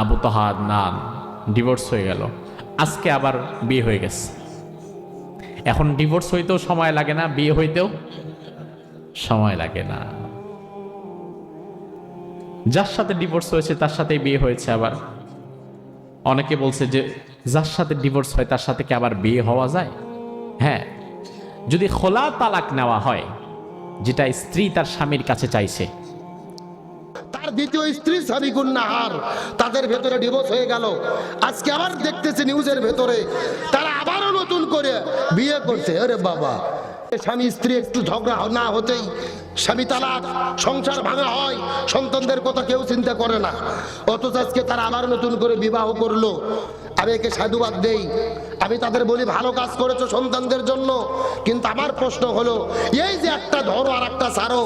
আবু তহাদ নান divorce হয়ে গেল। আজকে আবার বিয়ে হয়ে গেছে। এখন ডিভোর্স হইতেও সময় লাগে না, বিয়ে হইতেও সময় লাগে না। যার সাথে ডিভোর্স হয়েছে, তার সাথে বিয়ে হয়েছে আবার। অনেকে বলছে যে, যার সাথে ডিভোর্স হয়, তার সাথে কি আবার বিয়ে হওয়া যায়? হ্যাঁ যদি খোলা তালাক নেওয়া হয়, যেটা স্ত্রী তার স্বামীর কাছে চাইছে তার দ্বিতীয় স্ত্রী সাবিকুন নাহার তাদের ভেতরে ডিভোর্স হয়ে গেল। আজকে আবার দেখতেছি নিউজের ভেতরে তারা আবারও নতুন করে বিয়ে করছে। আরে বাবা। স্বামী স্ত্রী একটু ঝগড়া না হতেই স্বামী তালাক সংসার ভাঙা হয় সন্তানদের কথা কেউ চিন্তা করে না। অথচ আজকে তারা আবার নতুন করে বিবাহ করল। আমি একে সাধুবাদ দেই। আমি তাদের বলি ভালো কাজ করেছ সন্তানদের জন্য। কিন্তু আমার প্রশ্ন হলো এই যে একটা ধরো আর একটা ছাড়ো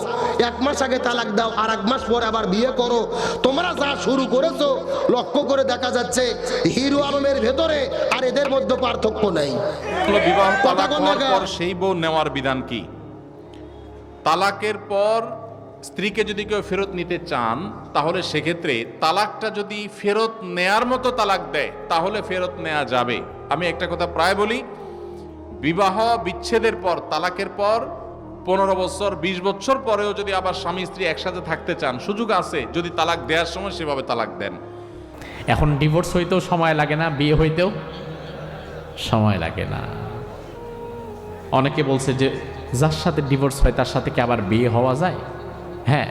এক মাস আগে তালাক দাও আর এক মাস পরে আবার বিয়ে করো। তোমরা যা শুরু করেছ লক্ষ্য করে দেখা যাচ্ছে হিরো আলমের ভেতরে আর এদের মধ্যে পার্থক্য নেই। বিবাহ সেই বউ নেওয়ার বিধান কি? তালাকের পর স্ত্রীকে যদি কেউ ফেরত নিতে চান, তাহলে সেক্ষেত্রে তালাকটা যদি ফেরত নেয়ার মতো তালাক দেয়, তাহলে ফেরত নেওয়া যাবে। আমি একটা কথা প্রায় বলি, বিবাহ বিচ্ছেদের পর, তালাকের পর, পনেরো বছর, বিশ বছর পরেও যদি আবার স্বামী স্ত্রী একসাথে থাকতে চান, সুযোগ আছে, যদি তালাক দেওয়ার সময় সেভাবে তালাক দেন। এখন ডিভোর্স হইতেও সময় লাগে না, বিয়ে হইতেও সময় লাগে না। অনেকে বলছে যে যার সাথে ডিভোর্স হয়, তার সাথে কি আবার বিয়ে হওয়া যায়? হ্যাঁ।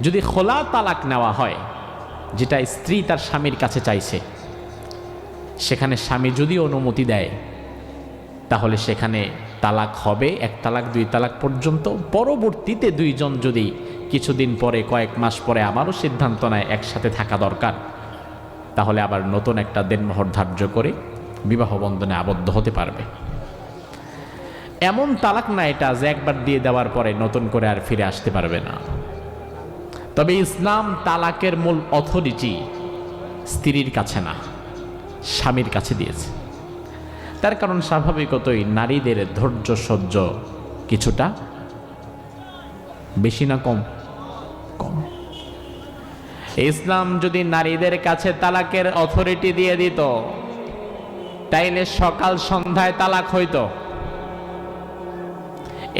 যদি খোলা তালাক নেওয়া হয়, যেটা স্ত্রী তার স্বামীর কাছে চাইছে, সেখানে স্বামী যদি অনুমতি দেয়, তাহলে সেখানে তালাক হবে, এক তালাক, দুই তালাক পর্যন্ত। পরবর্তীতে দুইজন যদি কিছুদিন পরে, কয়েক মাস পরে আবারও সিদ্ধান্ত নেয়, একসাথে থাকা দরকার, তাহলে আবার নতুন একটা দেনমোহর ধার্য করে বিবাহ বন্ধনে আবদ্ধ হতে পারবে। এমন তালাক না এটা যে একবার দিয়ে দেওয়ার পরে নতুন করে আর ফিরে আসতে পারবে না। তবে ইসলাম তালাকের মূল অথরিটি স্ত্রীর কাছে না, স্বামীর কাছে দিয়েছে। তার কারণ স্বাভাবিকতই নারীদের ধৈর্য সহ্য কিছুটা বেশি না কম? কম। ইসলাম যদি নারীদের কাছে তালাকের অথরিটি দিয়ে দিত, তাইলে সকাল সন্ধ্যায় তালাক হইতো।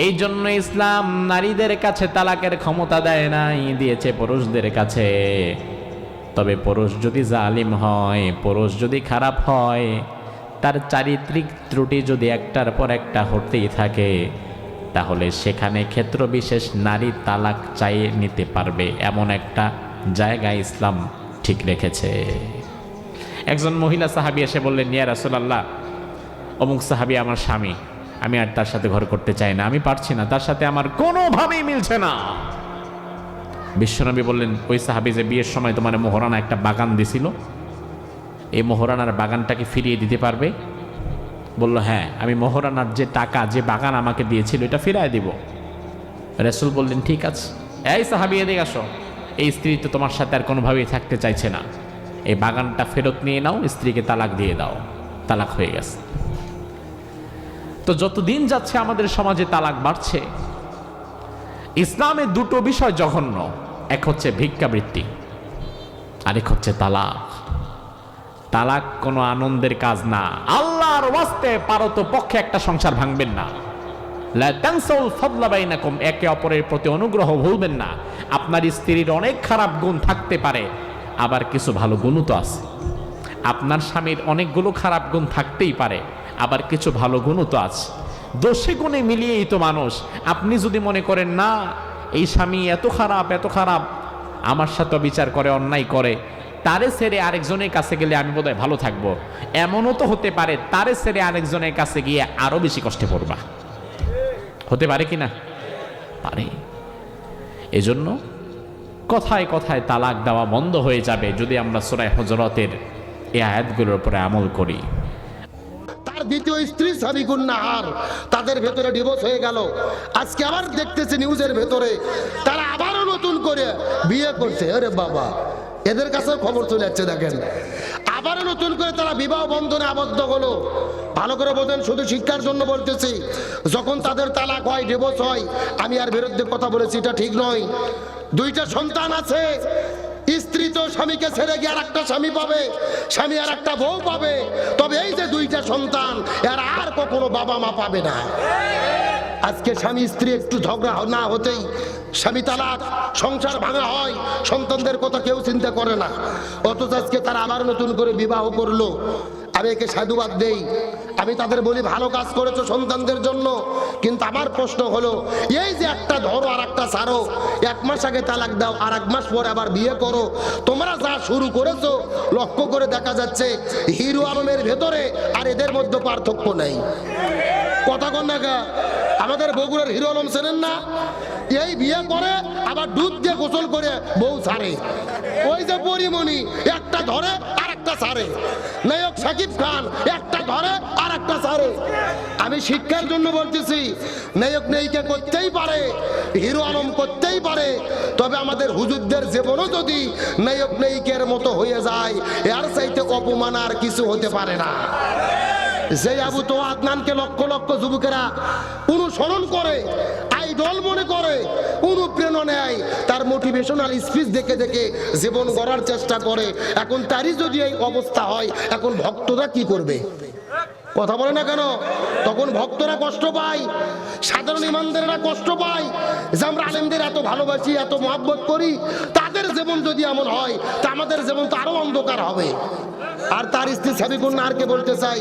এই জন্য ইসলাম নারীদের কাছে তালাকের ক্ষমতা দেয় নাই, দিয়েছে পুরুষদের কাছে। তবে পুরুষ যদি জালিম হয়, পুরুষ যদি খারাপ হয়, তার চারিত্রিক ত্রুটি যদি একটার পর একটা হতেই থাকে, তাহলে সেখানে ক্ষেত্র বিশেষ নারী তালাক চাইয়ে নিতে পারবে এমন একটা জায়গা ইসলাম ঠিক রেখেছে। একজন মহিলা সাহাবি এসে বললেন নিয়া রাসুলাল্লাহ, অমুক সাহাবি আমার স্বামী। আমি আর তার সাথে ঘর করতে চাই না, আমি পারছি না, তার সাথে আমার কোনোভাবেই মিলছে না। বিশ্বনবী বললেন, ওই সাহাবি যে বিয়ের সময় তোমার মোহরানা একটা বাগান দিছিল, এই মোহরানার বাগানটাকে ফিরিয়ে দিতে পারবে? বলল হ্যাঁ আমি মোহরানার যে টাকা, যে বাগান আমাকে দিয়েছিল, এটা ফিরায় দিব। রসুল বললেন, ঠিক আছে, এই সাহাবি, এদিকে আসো। এই স্ত্রী তো তোমার সাথে আর কোনোভাবেই থাকতে চাইছে না। এই বাগানটা ফেরত নিয়ে নাও, স্ত্রীকে তালাক দিয়ে দাও। তালাক হয়ে গেছে। তো যত দিন যাচ্ছে আমাদের সমাজে তালাক বাড়ছে। ইসলামে দুটো বিষয় জঘন্য, এক হচ্ছে ভিক্ষাবৃত্তি আরেক হচ্ছে তালাক। তালাক কোনো আনন্দের কাজ না। আল্লাহর ওয়াস্তে পারত পক্ষে একটা সংসার ভাঙবেন না। একে অপরের প্রতি অনুগ্রহ ভুলবেন না। আপনার স্ত্রীর অনেক খারাপ গুণ থাকতে পারে, আবার কিছু ভালো গুণও তো আছে। আপনার স্বামীর অনেকগুলো খারাপ গুণ থাকতেই পারে। আবার কিছু ভালো গুণও তো আছে। দোষে গুণে মিলিয়েই তো মানুষ। আপনি যদি মনে করেন, না, এই স্বামী এত খারাপ এত খারাপ, আমার সাথে বিচার করে, অন্যায় করে, তারে ছেড়ে আরেকজনের কাছে গেলে আমি বোধহয় ভালো থাকব। এমনও তো হতে পারে, তারে ছেড়ে আরেকজনের কাছে গিয়ে আরও বেশি কষ্টে পড়বা। হতে পারে কি না? পারে। এজন্য কথায় কথায় তালাক দেওয়া বন্ধ হয়ে যাবে যদি আমরা সোরাই হজরতের এই আয়াতগুলোর উপরে আমল করি। তার দ্বিতীয় স্ত্রী সাবিকুন নাহার। তাদের ভেতরে ডিভোর্স হয়ে গেল। আজকে আবার দেখতেছি নিউজের ভেতরে তারা আবারও নতুন করে বিয়ে করছে। আরে বাবা, এদের কাছে খবর চলে যাচ্ছে দেখেন। আবারও নতুন করে তারা বিবাহ বন্ধনে আবদ্ধ হলো। ভালো করে বোঝেন, শুধু শিক্ষার জন্য বলতেছি, যখন তাদের তালাক হয় ডিভোর্স হয়, আমি আর বিরুদ্ধে কথা বলেছি, এটা ঠিক নয়। দুইটা সন্তান আছে, স্ত্রী তো স্বামীকে ছেড়ে গিয়ে আর একটা স্বামী পাবে, স্বামী আর একটা বউ পাবে। তবে এই যে দুইটা সন্তান, এর আর কখনো বাবা মা পাবে না। আজকে স্বামী স্ত্রী একটু ঝগড়া না হতেই স্বামী তালাক, সংসার ভাঙা হয়, সন্তানদের কথা কেউ চিন্তা করে না। অথচ আজকে তারা আবার নতুন করে বিবাহ করল। আমি একে সাধুবাদ দেই। আমি তাদের বলি, ভালো কাজ করেছ সন্তানদের জন্য। কিন্তু আমার প্রশ্ন হলো, এই যে একটা ধরো আর একটা ছাড়ো এক মাস আগে তালাক দাও, আর এক মাস পরে আবার বিয়ে করো। তোমরা যা শুরু করেছ, লক্ষ্য করে দেখা যাচ্ছে, হিরো আলমের ভেতরে আর এদের মধ্যে পার্থক্য নেই। কথা কন না আমাদের বগুড়ার হিরো আলম চেনেন না? এই বিয়ে করে, আবার দুধ দিয়ে গোসল করে বউ ছাড়ে ওই যে পরিমণি, একটা ধরে একটা নায়ক সাকিব খান, একটা আর একটা আমি শিক্ষার জন্য বলতেছি, নায়ক নেইকে করতেই পারে, হিরো আলম করতেই পারে, তবে আমাদের হুজুরদের জীবনও যদি নায়ক নেইকের মতো হয়ে যায়, এর চাইতে অপমান আর কিছু হতে পারে না। যে আবু তো আদনানকে লক্ষ লক্ষ যুবকেরা অনুসরণ করে আইডল মনে করে, অনুপ্রেরণা নেয়। তার মোটিভেশনাল স্পিচ দেখে দেখে জীবন গড়ার চেষ্টা করে। এখন তারই যদি এই অবস্থা হয়, এখন ভক্তরা কি করবে? কথা বলে না কেন? তখন ভক্তরা কষ্ট পায়, সাধারণ ইমানদারেরা কষ্ট পায় যে আমরা আলেমদের এত ভালোবাসি, এত মহাব্বত করি। তাদের জীবন যদি এমন হয়, তা আমাদের জীবন তো আরও অন্ধকার হবে। আর তার স্ত্রী সাবিকুন নারকে বলতে চাই,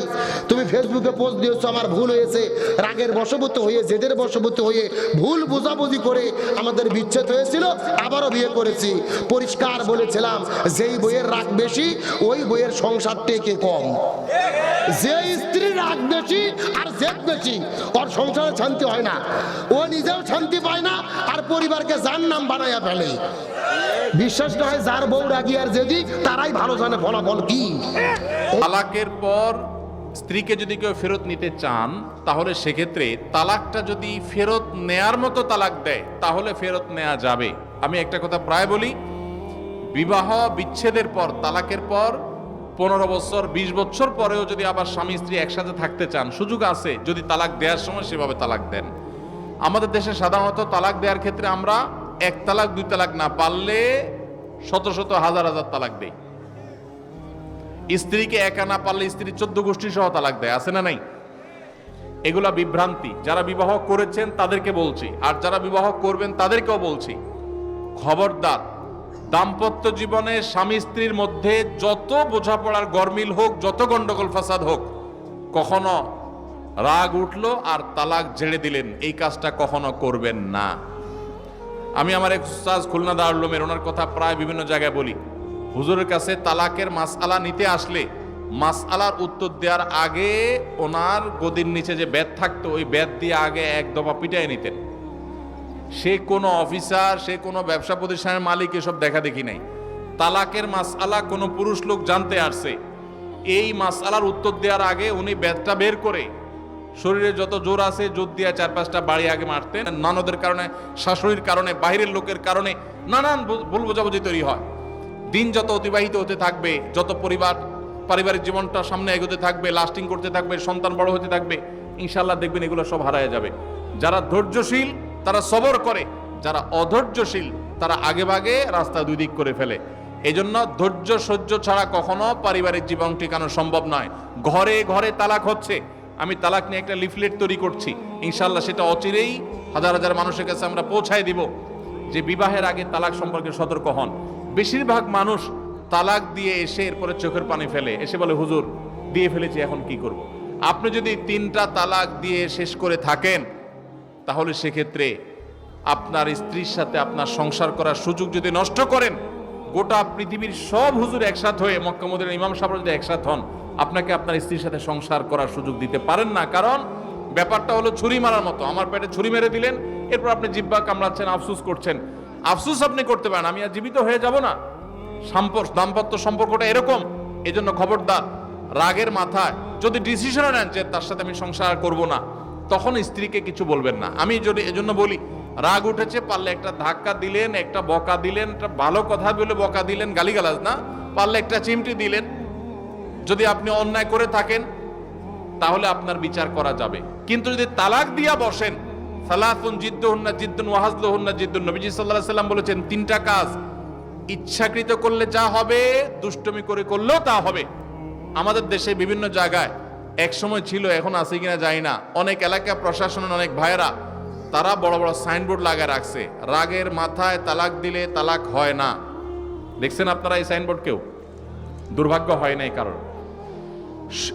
তুমি ফেসবুকে পোস্ট দিয়েছ, আমার ভুল হয়েছে। রাগের বশবত হয়ে, জেদের বশবত হয়ে ভুল বোঝাবুঝি করে আমাদের বিচ্ছেদ হয়েছিল, আবারও বিয়ে করেছি। পরিষ্কার বলেছিলাম, যেই বইয়ের রাগ বেশি, ওই বইয়ের সংসার টেকে কম। যে স্ত্রী রাগ বেশি আর জেদ বেশি, ওর সংসারে শান্তি হয় না। ও নিজেও শান্তি পায় না আর পরিবারকে যার নাম বানাইয়া ফেলে। বিশ্বাস না হয় যার বউ রাগি আর জেদি, তারাই ভালো জানে ফলাফল কি। তালাকের পর স্ত্রীকে যদি কেউ ফেরত নিতে চান, তাহলে সেক্ষেত্রে তালাকটা যদি ফেরত নেয়ার মতো তালাক দেয়, তাহলে ফেরত নেওয়া যাবে। আমি একটা কথা প্রায় বলি, বিবাহ বিচ্ছেদের পর, তালাকের পর পনেরো বছর, বিশ বছর পরেও যদি আবার স্বামী, স্ত্রী একসাথে থাকতে চান, সুযোগ আছে। যদি তালাক দেওয়ার সময় সেভাবে তালাক দেন। আমাদের দেশে সাধারণত তালাক দেওয়ার ক্ষেত্রে আমরা এক তালাক, দুই তালাক না পারলে শত শত, হাজার হাজার তালাক দেই। স্ত্রীকে একা না পারলে স্ত্রী চোদ্দ গোষ্ঠী সহ তালাক দেয়। আছে না নাই? এগুলা বিভ্রান্তি। যারা বিবাহ করেছেন তাদেরকে বলছি। আর যারা বিবাহ করবেন তাদেরকেও বলছি। খবরদার দাম্পত্য জীবনে স্বামী স্ত্রীর মধ্যে যত বোঝাপড়ার গরমিল হোক, যত গন্ডগোল ফাসাদ হোক, কখনো রাগ উঠল আর তালাক ঝেড়ে দিলেন। এই কাজটা কখনো করবেন না। আমি আমার এক উস্তাজ খুলনা দারুলমের ওনার কথা প্রায় বিভিন্ন জায়গায় বলি। হুজুরের কাছে তালাকের মাসআলা নিতে আসলে মাসআলার উত্তর দেওয়ার আগে ওনার গদির নিচে যে ব্যাত থাকতো, ওই ব্যাত দিয়ে আগে এক দফা পিটাই নিতেন। সে কোনো অফিসার, সে কোনো ব্যবসা প্রতিষ্ঠানের মালিক এসব দেখা দেখি নাই। তালাকের মাসআলা কোনো পুরুষ লোক জানতে আসছে। এই মাসআলার উত্তর দেওয়ার আগে উনি ব্যাতটা বের করে শরীরে যত জোর আছে জোর দিয়ে চার পাঁচটা বাড়ি আগে মারতেন। নানদের কারণে, শাশুড়ির কারণে বাইরের লোকের কারণে নানান ভুল বোঝাবুঝি তৈরি হয়। দিন যত অতিবাহিত হতে থাকবে, যত পরিবার, পারিবারিক জীবনটা সামনে এগোতে থাকবে লাস্টিং করতে থাকবে, সন্তান বড় হতে থাকবে ইনশাল্লাহ দেখবেন এগুলো সব হারায় যাবে। যারা ধৈর্যশীল তারা সবর করে, যারা অধৈর্যশীল, তারা আগে ভাগে রাস্তা দুই দিক করে ফেলে। এই জন্য ধৈর্য সহ্য ছাড়া কখনো পারিবারিক জীবন টিকানো সম্ভব নয়। ঘরে ঘরে তালাক হচ্ছে। আমি তালাক নিয়ে একটা লিফলেট তৈরি করছি। ইনশাল্লাহ সেটা অচিরেই হাজার হাজার মানুষের কাছে আমরা পৌঁছায় দিব যে বিবাহের আগে তালাক সম্পর্কে সতর্ক হন। বেশিরভাগ মানুষ তালাক দিয়ে এসে এরপরে চোখের পানি ফেলে। এসে বলে, হুজুর, দিয়ে ফেলেছি, এখন কি করব। আপনি যদি তিনটা তালাক দিয়ে শেষ করে থাকেন তাহলে সেক্ষেত্রে আপনার স্ত্রীর সাথে আপনার সংসার করার সুযোগ যদি নষ্ট করেন, গোটা পৃথিবীর সব হুজুর একসাথ হয়ে মক্কামুদ্দিন ইমাম সাহেব যদি একসাথ হন, আপনাকে আপনার স্ত্রীর সাথে সংসার করার সুযোগ দিতে পারেন না। কারণ ব্যাপারটা হলো ছুরি মারার মতো। আমার পেটে ছুরি মেরে দিলেন, এরপর আপনি জিব্বা কামড়াচ্ছেন, আফসুস করছেন। আফসুস আপনি করতে পারেন, আমি আর জীবিত হয়ে যাব না। সম্পর্ক দাম্পত্য সম্পর্কটা এরকম, এজন্য খবরদার, রাগের মাথায় যদি ডিসিশনও নেন যে তার সাথে আমি সংসার করব না তখন স্ত্রীকে কিছু বলবেন না। আমি যদি এজন্য বলি, রাগ উঠেছে, পারলে একটা ধাক্কা দিলেন, একটা বকা দিলেন, একটা ভালো কথা বলে বকা দিলেন, গালিগালাজ না, পারলে একটা চিমটি দিলেন। যদি আপনি অন্যায় করে থাকেন, তাহলে আপনার বিচার করা যাবে। কিন্তু যদি তালাক দিয়া বসেন, সালাতুন জিদ্দুহুন্না, জিদ্দুন ওয়াহাজলুহুন্না, জিদ্দুন নবীজি আলাইহি সাল্লাম বলেছেন, তিনটা কাজ, ইচ্ছাকৃত করলে যা হবে, দুষ্টমি করে করলেও তা হবে। আমাদের দেশে বিভিন্ন জায়গায় এক সময় ছিল, এখন আছে কিনা জানি না। অনেক এলাকা প্রশাসনের অনেক ভাইয়েরা, তারা বড় বড় সাইনবোর্ড লাগায় রাখছে। রাগের মাথায় তালাক দিলে তালাক হয় না। দেখছেন আপনারা এই সাইনবোর্ড কেউ? দুর্ভাগ্য হয় নাই কারণ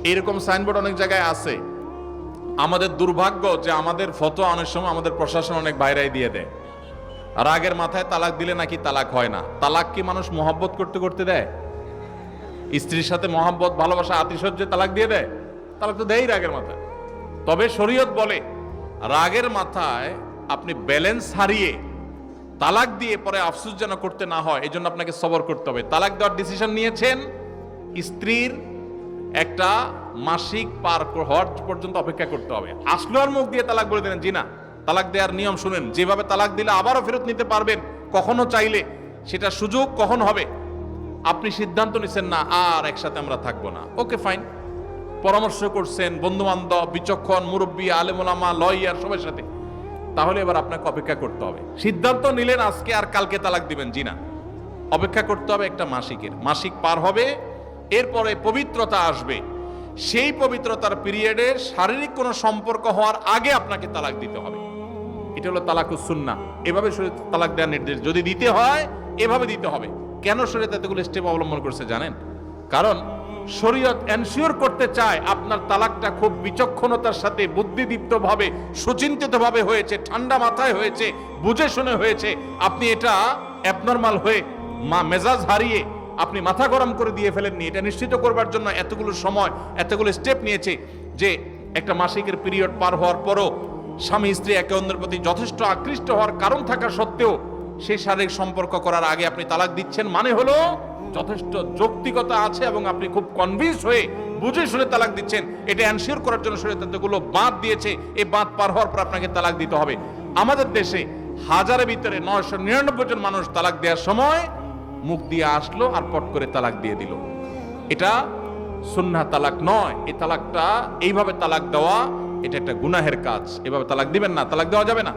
এরকম সাইনবোর্ড অনেক জায়গায় আছে। আমাদের দুর্ভাগ্য যে আমাদের ফটো অনেক সময় আমাদের প্রশাসন অনেক বাইরে দিয়ে দেয়। রাগের মাথায় তালাক দিলে নাকি তালাক হয় না। তালাক কি মানুষ মহাব্বত করতে করতে দেয়? স্ত্রীর সাথে মহাব্বত, ভালোবাসা, আতিশয্যে তালাক দিয়ে দেয়? তালাক তো দেয় রাগের মাথায়। তবে শরীয়ত বলে, রাগের মাথায় আপনি ব্যালেন্স হারিয়ে তালাক দিয়ে পরে আফসুস যেন করতে না হয় এই জন্য আপনাকে সবর করতে হবে। তালাক দেওয়ার ডিসিশন নিয়েছেন স্ত্রীর একটা মাসিক পার হওয়ার পর্যন্ত অপেক্ষা করতে হবে। আসলো মুখ দিয়ে তালাক বলে দিলেন, জি না, তালাক দেওয়ার নিয়ম শুনেন, যেভাবে তালাক দিলে আবারও ফেরত নিতে পারবেন, কখনো চাইলে সেটা সুযোগ কখন হবে? আপনি সিদ্ধান্ত নিছেন না, আর একসাথে আমরা থাকব না। Okay, fine. পরামর্শ করছেন বন্ধু বান্ধব বিচক্ষণ, মুরব্বী, আলেমুলামা, লয়ার, সবার সাথে। তাহলে এবার আপনাকে অপেক্ষা করতে হবে। সিদ্ধান্ত নিলেন আজকে আর কালকে তালাক দিবেন, জি না। অপেক্ষা করতে হবে একটা মাসিকের। মাসিক পার হবে, এরপরে পবিত্রতা আসবে। সেই পবিত্রতার পিরিয়ডে শারীরিক কোনো সম্পর্ক হওয়ার আগে আপনাকে তালাক দিতে হবে। এটা হলো তালাকুসুন্না এভাবে শরীর তালাক দেওয়ার নির্দেশ। যদি দিতে হয়, এভাবে দিতে হবে। কেন শরীর এতগুলো স্টেপ অবলম্বন করছে জানেন? কারণ শরীয়ত এনশিওর করতে চায়, আপনার তালাকটা খুব বিচক্ষণতার সাথে বুদ্ধিদীপ্ত ভাবে সুচিন্তিত ভাবে হয়েছে, ঠান্ডা মাথায় হয়েছে, বুঝে শুনে হয়েছে। আপনি এটা অ্যাবনর্মাল হয়ে মা, মেজাজ হারিয়ে আপনি মাথা গরম করে দিয়ে ফেলেননি। এটা নিশ্চিত করবার জন্য এতগুলো সময়, এতগুলো স্টেপ নিয়েছে যে একটা মাসিকের পিরিয়ড পার হওয়ার পরও স্বামী, স্ত্রী একে অন্যের প্রতি যথেষ্ট আকৃষ্ট হওয়ার কারণ থাকা সত্ত্বেও সেই শারীরিক সম্পর্ক করার আগে আপনি তালাক দিচ্ছেন মানে হলো যথেষ্ট যৌক্তিকতা আছে এবং আপনি খুব কনভিন্স হয়ে বুঝে শুনে তালাক দিচ্ছেন। এটা এনশিওর করার জন্য শরীর বাঁধ দিয়েছে। এই বাঁধ পার হওয়ার পর আপনাকে তালাক দিতে হবে। আমাদের দেশে হাজারের ভিতরে নয়শো নিরানব্বই জন মানুষ তালাক দেওয়ার সময় মুখ দিয়ে আসলো আর পট করে তালাক দিয়ে দিল। এটা সুন্না তালাক নয়। এই তালাকটা এইভাবে তালাক দেওয়া, এটা একটা গুনাহের কাজ। এভাবে তালাক দিবেন না, তালাক দেওয়া যাবে না।